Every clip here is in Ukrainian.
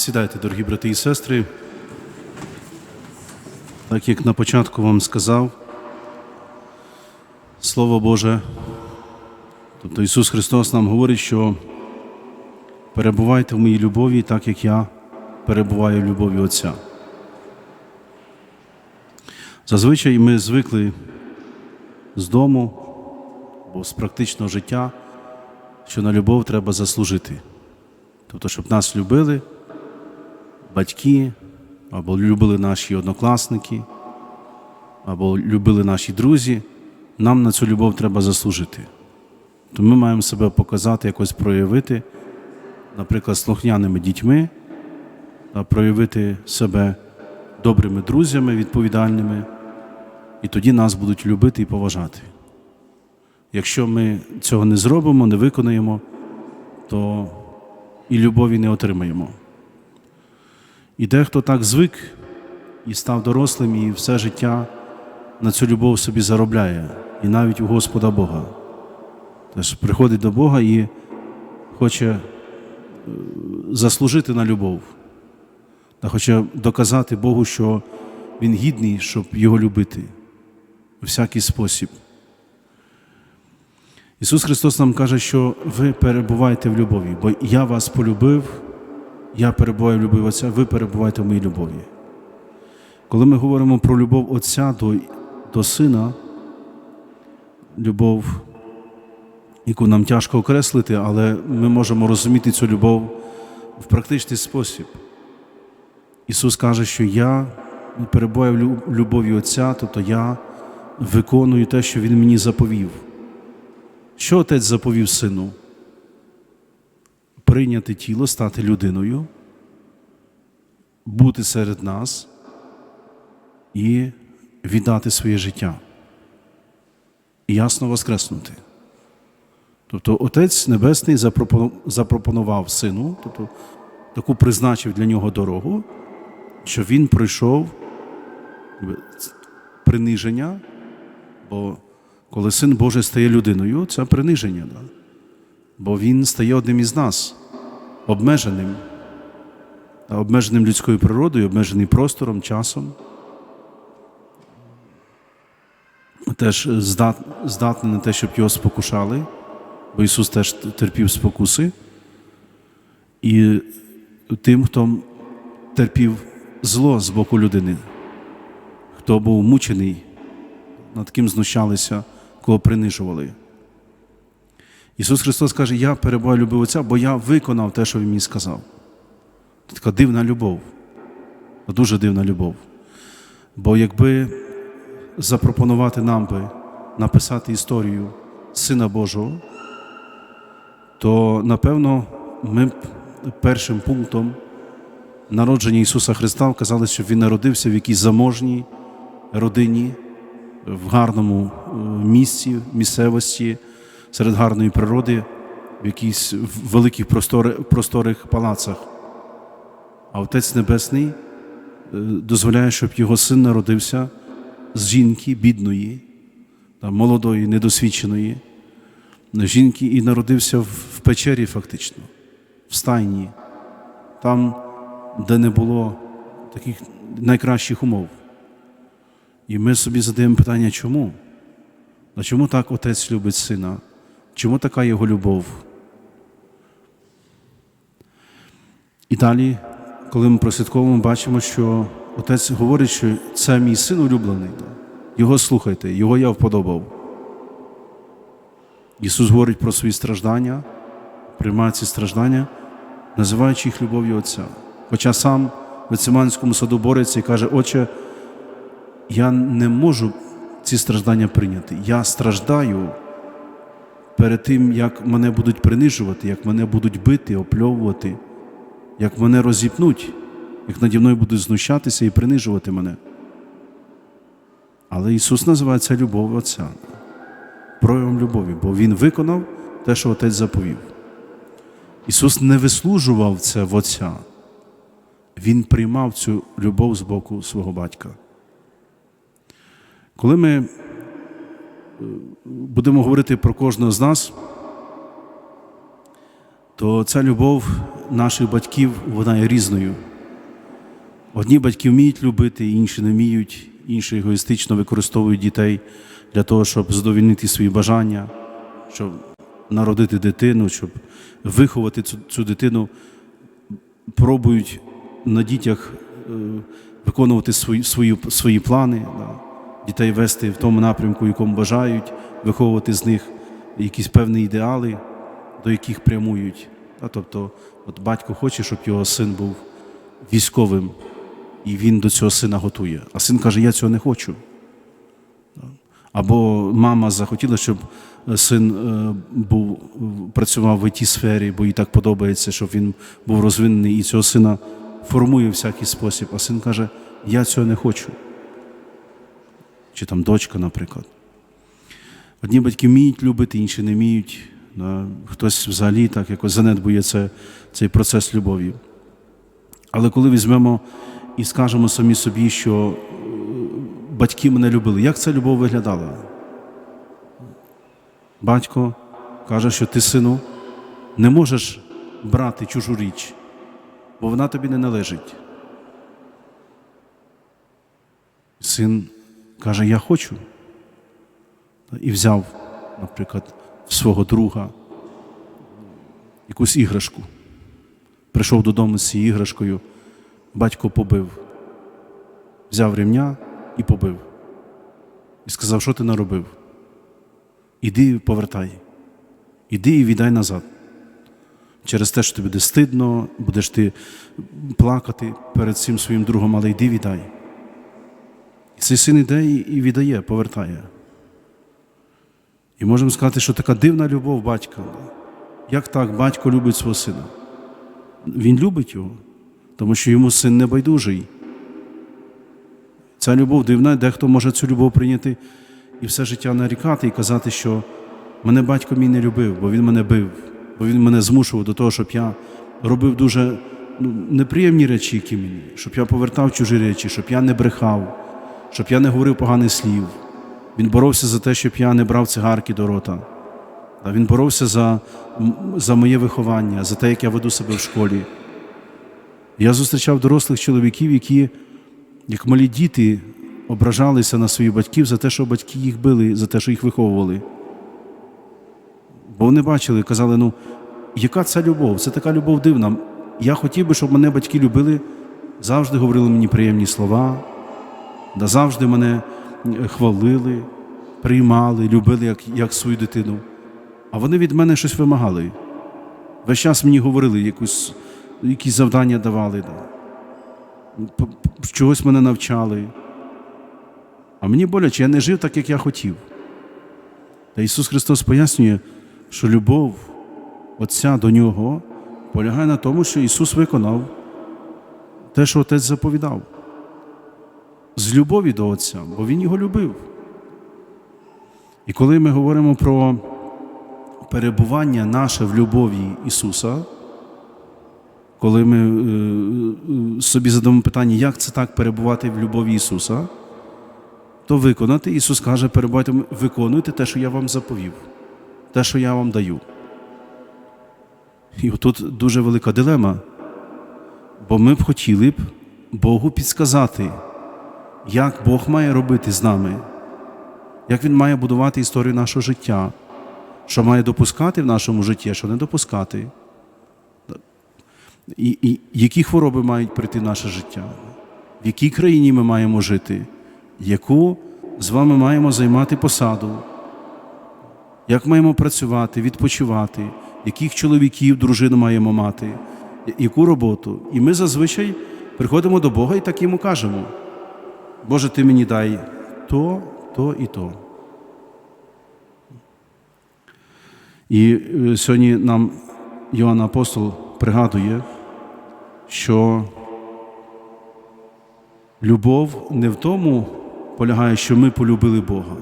Сідайте, дорогі брати і сестри. Так як на початку вам сказав, Слово Боже, тобто Ісус Христос нам говорить, що перебувайте в моїй любові, так як я перебуваю в любові Отця. Зазвичай ми звикли з дому або з практичного життя, що на любов треба заслужити. Тобто, щоб нас любили батьки, або любили наші однокласники, або любили наші друзі, нам на цю любов треба заслужити. То ми маємо себе показати, якось проявити, наприклад, слухняними дітьми, а проявити себе добрими друзями, відповідальними, і тоді нас будуть любити і поважати. Якщо ми цього не зробимо, не виконаємо, то і любові не отримаємо. І дехто так звик і став дорослим, і все життя на цю любов собі заробляє, і навіть у Господа Бога. Тож приходить до Бога і хоче е, заслужити на любов, та хоче доказати Богу, що Він гідний, щоб його любити у всякий спосіб. Ісус Христос нам каже, що ви перебуваєте в любові, бо я вас полюбив, я перебуваю в любові Отця, ви перебуваєте в моїй любові. Коли ми говоримо про любов Отця до, до Сина, любов, яку нам тяжко окреслити, але ми можемо розуміти цю любов в практичний спосіб. Ісус каже, що я перебуваю в любові Отця, тобто я виконую те, що Він мені заповів. Що отець заповів сину? Прийняти тіло, стати людиною, бути серед нас і віддати своє життя. І ясно воскреснути. Тобто Отець Небесний запропонував сину, тобто таку призначив для нього дорогу, що він пройшов приниження, бо коли Син Божий стає людиною, це приниження. Да? Бо Він стає одним із нас, обмеженим, обмеженим людською природою, обмежений простором, часом. Теж здат, здатний на те, щоб його спокушали, бо Ісус теж терпів спокуси. І тим, хто терпів зло з боку людини, хто був мучений, над ким знущалися, кого принижували. Ісус Христос каже, я перебуваю любив Отця, бо я виконав те, що Він мені сказав. Це така дивна любов, дуже дивна любов. Бо якби запропонувати нам би написати історію Сина Божого, то напевно ми б першим пунктом народження Ісуса Христа вказали, що Він народився в якійсь заможній родині, в гарному е, місці, місцевості, серед гарної природи, в якійсь великих простори, просторих палацах. А Отець Небесний е, дозволяє, щоб його син народився з жінки бідної, молодої, недосвідченої жінки і народився в печері фактично, в стайні, там, де не було таких найкращих умов. І ми собі задаємо питання, чому? А чому так отець любить сина? Чому така його любов? І далі, коли ми прослідковуємо, бачимо, що отець говорить, що це мій син улюблений. Його слухайте, його я вподобав. Ісус говорить про свої страждання, приймає ці страждання, називаючи їх любов'ю Отця. Хоча сам в Гециманському саду бореться і каже, Отче, я не можу ці страждання прийняти. Я страждаю перед тим, як мене будуть принижувати, як мене будуть бити, опльовувати, як мене розіпнуть, як наді мною будуть знущатися і принижувати мене. Але Ісус називає це любов Отця, проявом любові, бо Він виконав те, що Отець заповів. Ісус не вислужував це в Отця. Він приймав цю любов з боку свого батька. Коли ми будемо говорити про кожного з нас, то ця любов наших батьків вона є різною. Одні батьки вміють любити, інші не вміють, інші егоїстично використовують дітей для того, щоб задовільнити свої бажання, щоб народити дитину, щоб виховати цю, цю дитину, пробують на дітях е, виконувати свої, свої, свої плани, да, дітей вести в тому напрямку, якому бажають, виховувати з них якісь певні ідеали, до яких прямують. Тобто, от батько хоче, щоб його син був військовим, і він до цього сина готує. А син каже, я цього не хочу. Або мама захотіла, щоб син е, був, працював в it сфері, бо їй так подобається, щоб він був розвинений, і цього сина формує всякий спосіб. А син каже, я цього не хочу. Чи там дочка, наприклад. Одні батьки вміють любити, інші не вміють. Да. Хтось взагалі так якось занедбує це, цей процес любові. Але коли візьмемо і скажемо самі собі, що е, батьки мене любили, як ця любов виглядала? Батько каже, що ти, сину, не можеш брати чужу річ, бо вона тобі не належить. Син каже, я хочу. І взяв, наприклад, свого друга якусь іграшку. Прийшов додому з цією іграшкою, батько побив, взяв ремня і побив. І сказав, що ти наробив? Іди повертай. Іди і віддай назад. Через те, що тобі буде стидно, будеш ти плакати перед цим своїм другом, але йди віддай. І цей син іде і віддає, повертає. І можемо сказати, що така дивна любов батька. Як так батько любить свого сина? Він любить його, тому що йому син не байдужий. Ця любов дивна, дехто може цю любов прийняти і все життя нарікати і казати, що мене батько мій не любив, бо він мене бив, бо він мене змушував до того, щоб я робив дуже ну, неприємні речі, які мені, щоб я повертав чужі речі, щоб я не брехав, щоб я не говорив поганих слів. Він боровся за те, щоб я не брав цигарки до рота. Він боровся за, за моє виховання, за те, як я веду себе в школі. Я зустрічав дорослих чоловіків, які, як малі діти, ображалися на своїх батьків за те, що батьки їх били, за те, що їх виховували. Бо вони бачили, казали, ну, яка це любов? Це така любов дивна. Я хотів би, щоб мене батьки любили, завжди говорили мені приємні слова, да мене хвалили, приймали, любили як, як свою дитину. А вони від мене щось вимагали. Весь час мені говорили, якусь, якісь завдання давали, чогось мене навчали. А мені боляче, я не жив так, як я хотів. Та Ісус Христос пояснює, що любов Отця до Нього полягає на тому, що Ісус виконав те, що Отець заповідав. З любові до Отця, бо Він його любив. І коли ми говоримо про перебування наше в любові Ісуса, коли ми е, е, собі задамо питання, як це так перебувати в любові Ісуса, то виконати, Ісус каже, перебувайте, виконуйте те, що я вам заповів, те, що я вам даю. І отут дуже велика дилема, бо ми б хотіли б Богу підсказати, як Бог має робити з нами, як Він має будувати історію нашого життя, що має допускати в нашому житті, що не допускати. І, і які хвороби мають прийти в наше життя, в якій країні ми маємо жити, яку з вами маємо займати посаду, як маємо працювати, відпочивати, яких чоловіків, дружину маємо мати, яку роботу. І ми зазвичай приходимо до Бога і так йому кажемо: Боже, ти мені дай то, то і то. І е, сьогодні нам Йоанн Апостол пригадує, що любов не в тому полягає, що ми полюбили Бога.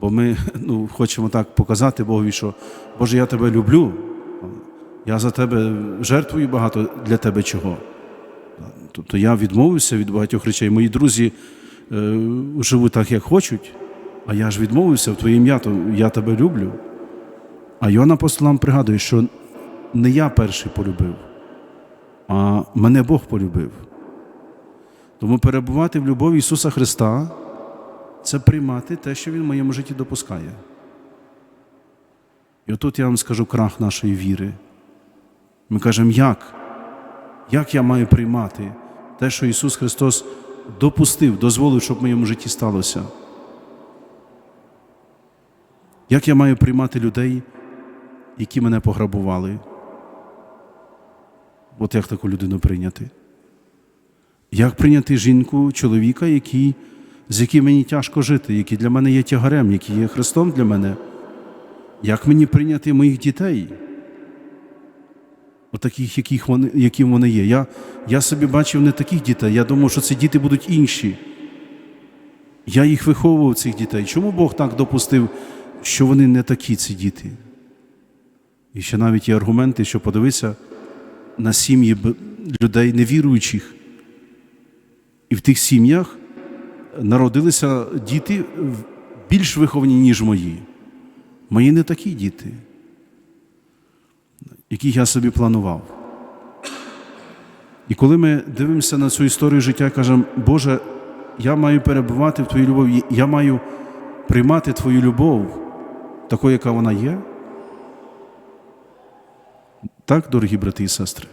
Бо ми ну, хочемо так показати Богові, що Боже, я тебе люблю, я за тебе жертвую багато для тебе чого. Тобто я відмовився від багатьох речей. Мої друзі е, живуть так, як хочуть, а я ж відмовився в Твоє ім'я, то я тебе люблю. А Йоанн апостол нам пригадує, що не я перший полюбив, а мене Бог полюбив. Тому перебувати в любові Ісуса Христа це приймати те, що Він в моєму житті допускає. І отут я вам скажу крах нашої віри. Ми кажемо, як? Як я маю приймати те, що Ісус Христос допустив, дозволив, щоб в моєму житті сталося? Як я маю приймати людей, які мене пограбували? От як таку людину прийняти? Як прийняти жінку, чоловіка, який, з яким мені тяжко жити, який для мене є тягарем, який є Христом для мене? Як мені прийняти моїх дітей? Отаких, яких вони, яким вони є. Я, я собі бачив не таких дітей, я думав, що ці діти будуть інші. Я їх виховував, цих дітей. Чому Бог так допустив, що вони не такі, ці діти? І ще навіть є аргументи, що подивися на сім'ї людей невіруючих. І в тих сім'ях народилися діти більш виховані, ніж мої. Мої не такі діти, яких я собі планував. І коли ми дивимося на цю історію життя, кажемо, Боже, я маю перебувати в Твоїй любові, я маю приймати Твою любов, такою, яка вона є. Так, дорогі брати і сестри,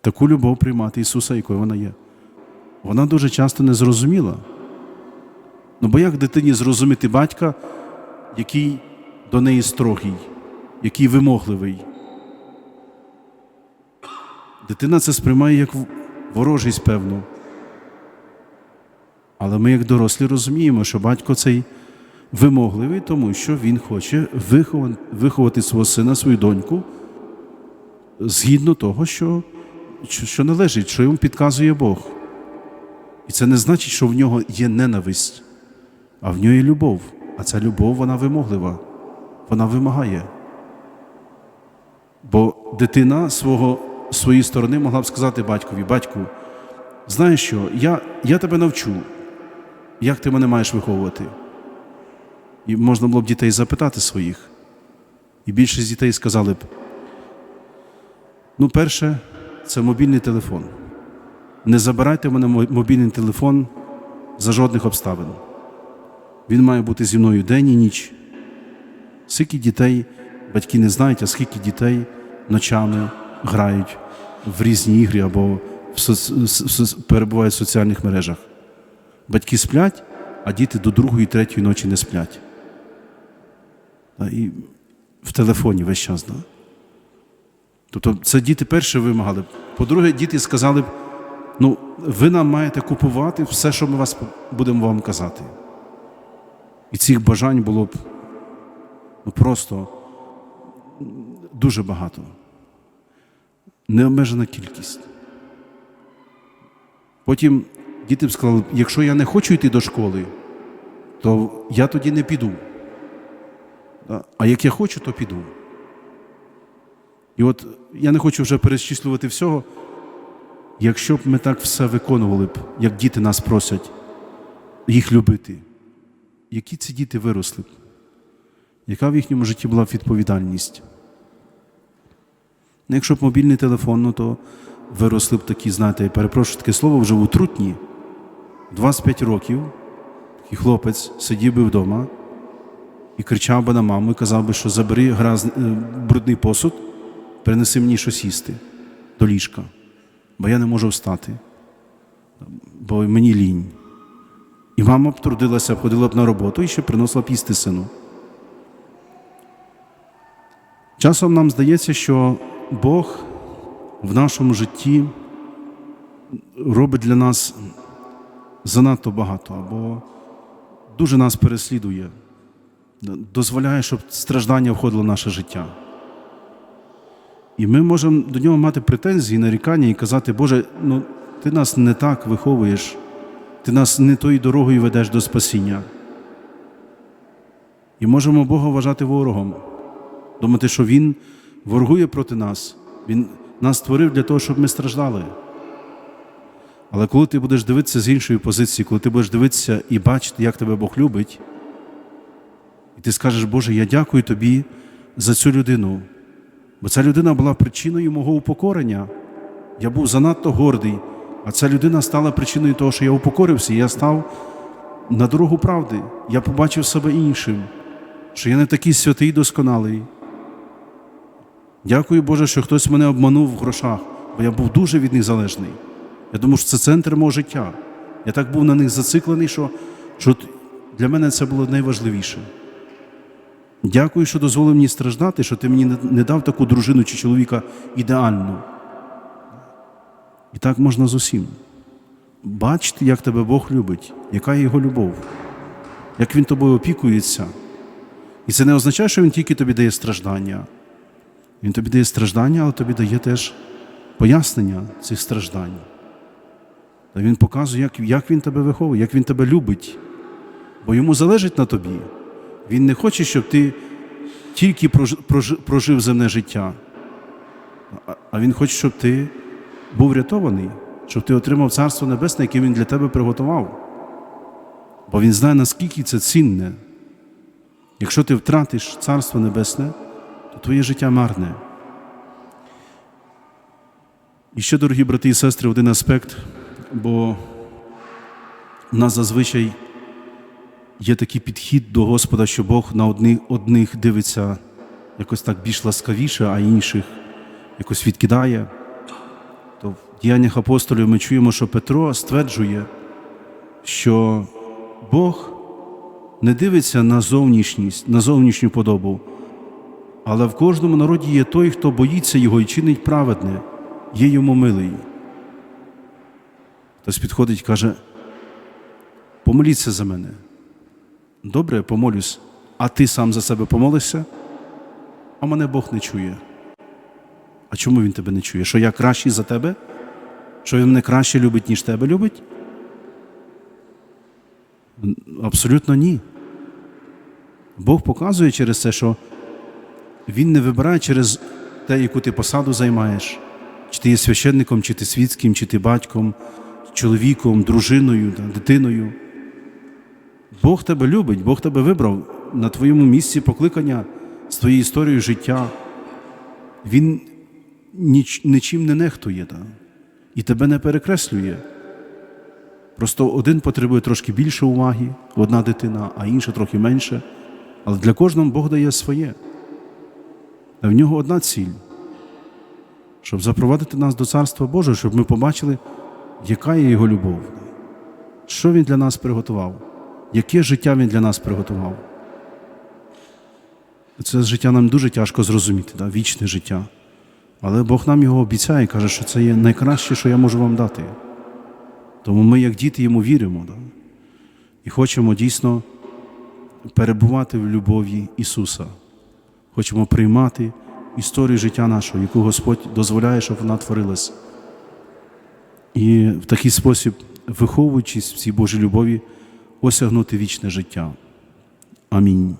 таку любов приймати Ісуса, якою вона є. Вона дуже часто не зрозуміла. Ну бо як дитині зрозуміти батька, який до неї строгий, який вимогливий? Дитина це сприймає як ворожість, певно. Але ми, як дорослі, розуміємо, що батько цей вимогливий, тому що він хоче виховати свого сина, свою доньку згідно того, що, що належить, що йому підказує Бог. І це не значить, що в нього є ненависть, а в нього є любов. А ця любов, вона вимоглива, вона вимагає. Бо дитина свого, своєї сторони могла б сказати батькові: батьку, знаєш що, я, я тебе навчу, як ти мене маєш виховувати. І можна було б дітей запитати своїх. І більшість дітей сказали б: ну, перше, це мобільний телефон. Не забирайте мене мобільний телефон за жодних обставин. Він має бути зі мною день і ніч. Скільки дітей, батьки не знають, а скільки дітей ночами грають в різні ігри або в соц- перебувають в соціальних мережах. Батьки сплять, а діти до другої, третьої ночі не сплять. І в телефоні весь час. Да? Тобто це діти перше вимагали. По-друге, діти сказали б, ну, ви нам маєте купувати все, що ми вас будемо вам казати. І цих бажань було б ну, просто дуже багато. Необмежена кількість. Потім діти б сказали, якщо я не хочу йти до школи, то я тоді не піду. А як я хочу, то піду. І от я не хочу вже перечислювати всього. Якщо б ми так все виконували б, як діти нас просять їх любити, які ці діти виросли б? Яка в їхньому житті була відповідальність? Ну, якщо б мобільний телефон, ну то виросли б такі, знаєте, перепрошую таке слово, вже в утрутні. 25 років такий хлопець сидів би вдома і кричав би на маму і казав би, що забери граз... е, брудний посуд, принеси мені щось їсти до ліжка, бо я не можу встати, бо мені лінь. І мама б трудилася, ходила б на роботу і ще приносила б їсти сину. Часом нам здається, що Бог в нашому житті робить для нас занадто багато або дуже нас переслідує, дозволяє, щоб страждання входило в наше життя. І ми можемо до нього мати претензії, нарікання і казати, Боже, ну ти нас не так виховуєш, ти нас не тою дорогою ведеш до спасіння. І можемо Бога вважати ворогом, думати, що Він воргує проти нас, Він нас створив для того, щоб ми страждали. Але коли ти будеш дивитися з іншої позиції, коли ти будеш дивитися і бачити, як тебе Бог любить, і ти скажеш, Боже, я дякую тобі за цю людину, Бо ця людина була причиною мого упокорення. Я був занадто гордий, а ця людина стала причиною того, що я упокорився, і я став на дорогу правди. Я побачив себе іншим, що я не такий святий досконалий. Дякую Боже, що хтось мене обманув в грошах, бо я був дуже від них залежний. Я думав, що це центр мого життя. Я так був на них зациклений, що, що для мене це було найважливіше. Дякую, що дозволив мені страждати, що ти мені не- дав таку дружину чи чоловіка ідеальну. І так можна з усім. Бачити, як тебе Бог любить, яка його любов, як Він тобою опікується. І це не означає, що Він тільки тобі дає страждання. Він тобі дає страждання, але тобі дає теж пояснення цих страждань. Та Він показує, як, як Він тебе виховує, як Він тебе любить. Бо йому залежить на тобі. Він не хоче, щоб ти тільки прожи- прожи- прожив земне життя, а- Він хоче, щоб ти був врятований, щоб ти отримав Царство Небесне, яке Він для тебе приготував. Бо Він знає, наскільки це цінне. Якщо ти втратиш Царство Небесне, твоє життя марне. І ще, дорогі брати і сестри, один аспект, бо в нас зазвичай є такий підхід до Господа, що Бог на одних, одних дивиться якось так більш ласкавіше, а інших якось відкидає. То в діяннях апостолів ми чуємо, що Петро стверджує, що Бог не дивиться на зовнішність, на зовнішню подобу, але в кожному народі є той, хто боїться його і чинить праведне, є йому милий. Хтось підходить і каже, помоліться за мене. Добре, помолюсь, а ти сам за себе помолишся, а мене Бог не чує. А чому він тебе не чує? Що я кращий за тебе? Що він мене краще любить, ніж тебе любить? Абсолютно ні. Бог показує через це, що Він не вибирає через те, яку ти посаду займаєш, чи ти є священником, чи ти світським, чи ти батьком, чоловіком, дружиною, дитиною. Бог тебе любить, Бог тебе вибрав на твоєму місці покликання з твоєю історією життя. Він ніч, нічим не нехтує та, і тебе не перекреслює. Просто один потребує трошки більше уваги, одна дитина, а інша трохи менше. Але для кожного Бог дає своє. В нього одна ціль, щоб запровадити нас до Царства Божого, щоб ми побачили, яка є Його любов, що Він для нас приготував, яке життя Він для нас приготував. Це життя нам дуже тяжко зрозуміти, да? вічне життя. Але Бог нам його обіцяє і каже, що це є найкраще, що я можу вам дати. Тому ми, як діти, йому віримо да? і хочемо дійсно перебувати в любові Ісуса. Хочемо приймати історію життя нашого, яку Господь дозволяє, щоб вона творилась. І в такий спосіб, виховуючись в цій Божій любові, осягнути вічне життя. Амінь.